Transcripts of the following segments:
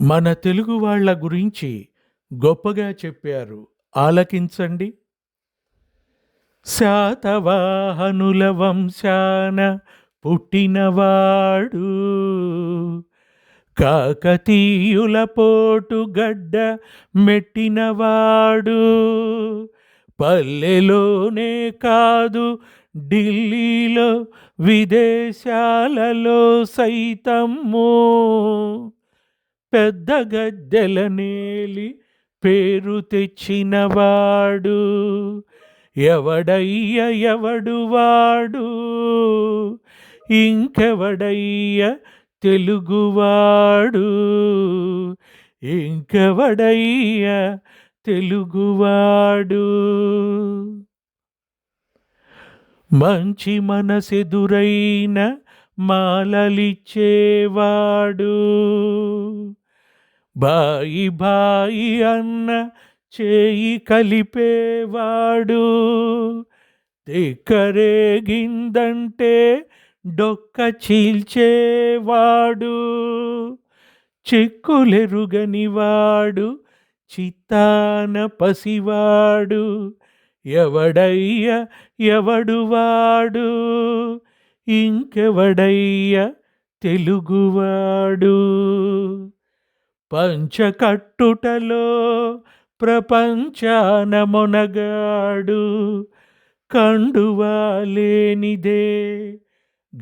మన తెలుగు వాళ్ళ గురించి గొప్పగా చెప్పారు. ఆలకించండి. శాతవాహనుల వంశాన పుట్టినవాడు. కాకతీయుల పోటు గడ్డ మెట్టినవాడు. పల్లెలోనే కాదు ఢిల్లీలో విదేశాలలో సైతము. పెద్ద గద్దెల నేలి పేరు తెచ్చినవాడు. ఎవడయ్య ఎవడు వాడు? ఇంకెవడయ్య తెలుగువాడు? ఇంకెవడయ్య తెలుగువాడు? మంచి మనసెదురైన మాలలిచ్చేవాడు. బాయి బాయి అన్న చేయి కలిపేవాడు. తెక్కరేగిందంటే డొక్క చీల్చేవాడు. చిక్కులెరుగనివాడు చిత్తాన పసివాడు. ఎవడయ్య ఎవడువాడు? ఇంకెవడయ్య తెలుగువాడు? పంచకట్టుటలో ప్రపంచాన మొనగాడు కండువాలేనిదే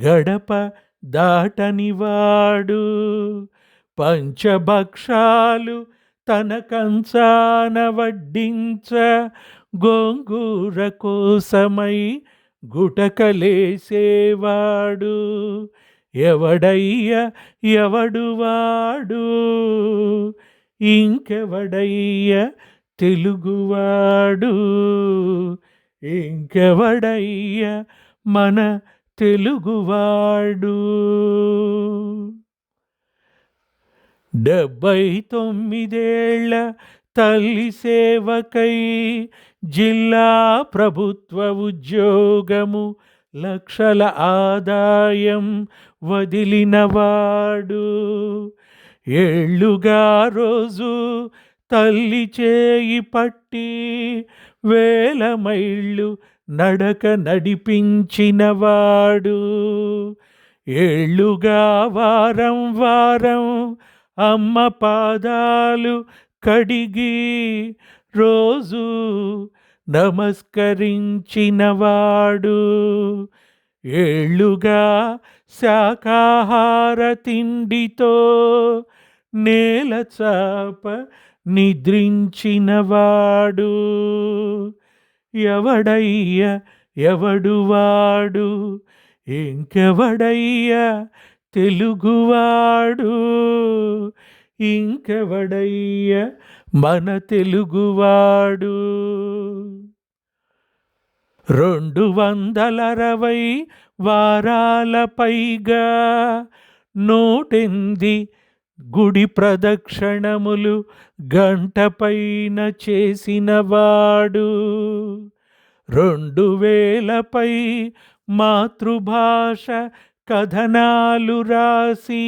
గడప దాటనివాడు. పంచభక్షాలు తన కంచాన వడ్డించ గోంగూర కోసమై గుటకలేసేవాడు. ఎవడయ్య ఎవడువాడు ఇంకెవడయ్య తెలుగువాడు? ఇంకెవడయ్య మన తెలుగువాడు? డెబ్బై తొమ్మిదేళ్ళ తల్లి సేవకై జిల్లా ప్రభుత్వ ఉద్యోగము లక్షల ఆదాయం వదిలినవాడు. ఏళ్ళుగా రోజు తల్లి చేయి పట్టి వేల మైళ్ళు నడక నడిపించినవాడు. ఏళ్ళుగా వారం వారం అమ్మ పాదాలు కడిగి రోజు నమస్కరించినవాడు. ఏళ్ళుగా శాకాహార తిండితో నేల చాప నిద్రించినవాడు. ఎవడయ్య ఎవడువాడు ఇంకెవడయ్య తెలుగువాడు? ఇంకెవడయ్య మన తెలుగువాడు? రెండు వందల అరవై వారాల పైగా నూటెంది గుడి ప్రదక్షిణములు గంటపైన చేసినవాడు. రెండు వేలపై మాతృభాష కథనాలు రాసి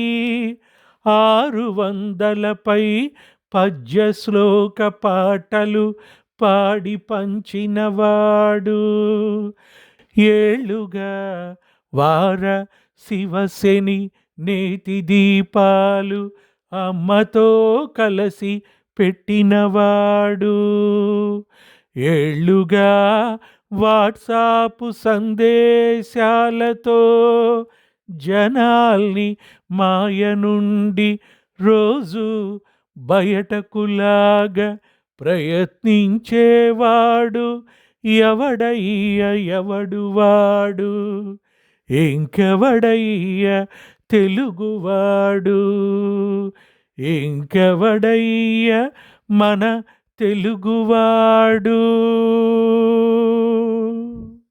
ఆరు వందలపై పద్య శ్లోక పాటలు పాడి పంచినవాడు. ఏళ్ళుగా వార శివశని నేతి దీపాలు అమ్మతో కలసి పెట్టినవాడు. ఏళ్ళుగా వాట్సాప్ సందేశాలతో జనాల్ని మాయ నుండి రోజు బయటకులాగా ప్రయత్నించేవాడు ఎవడయ్య ఎవడు వాడు ఇంకెవడయ్య తెలుగువాడు? ఇంకెవడయ్య మన తెలుగువాడు?